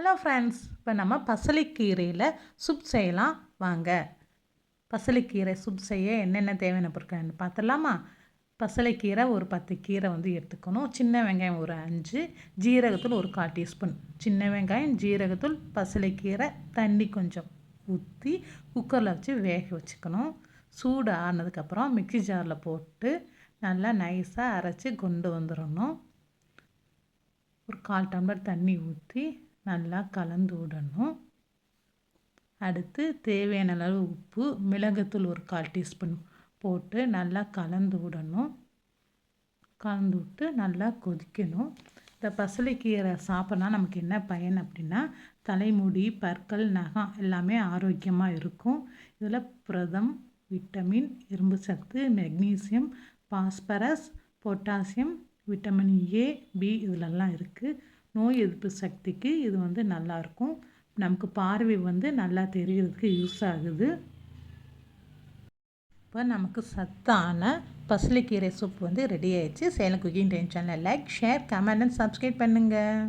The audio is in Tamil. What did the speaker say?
ஹலோ ஃப்ரெண்ட்ஸ் இப்போ நம்ம பசலைக்கீரையில் சுப் செய்யலாம். வாங்க. பசலைக்கீரை சுப் செய்ய என்னென்ன தேவையான பொருட்கள்னு பார்த்துடலாமா? பசலைக்கீரை ஒரு பத்து கீரை வந்து எடுத்துக்கணும். சின்ன வெங்காயம் ஒரு அஞ்சு ஜீரகத்தூள் ஒரு கால் டீஸ்பூன். சின்ன வெங்காயம் ஜீரகத்தூள் பசலைக்கீரை தண்ணி கொஞ்சம் ஊற்றி குக்கரில் வச்சு வேக வச்சுக்கணும். சூடு ஆனதுக்கப்புறம் மிக்சி ஜாரில் போட்டு நல்லா நைஸாக அரைச்சி கொண்டு வந்துடணும். ஒரு கால் டம்ளர் தண்ணி ஊற்றி நல்லா கலந்து விடணும். அடுத்து தேவையான அளவு உப்பு மிளகுத்தூள் ஒரு கால் டீஸ்பூன் போட்டு நல்லா கலந்து விடணும். கலந்து விட்டு நல்லா கொதிக்கணும். இந்த பசலைக்கீரை சாப்பிட்னா நமக்கு என்ன பயன் அப்படின்னா தலைமுடி பற்கள் நகம் எல்லாமே ஆரோக்கியமாக இருக்கும். இதில் புரதம் விட்டமின் இரும்பு சத்து magnesium phosphorus potassium vitamin A B இதிலெல்லாம் இருக்குது நோய் எதிர்ப்பு சக்திக்கு இது வந்து நல்லாயிருக்கும் நமக்கு பார்வை வந்து நல்லா தெரிகிறதுக்கு யூஸ் ஆகுது. இப்போ நமக்கு சத்தான பசலைக்கீரை சூப் வந்து ரெடி ஆயிடுச்சு. சேலம் குக்கிங் டென்ஷனில் like share comment and subscribe பண்ணுங்கள்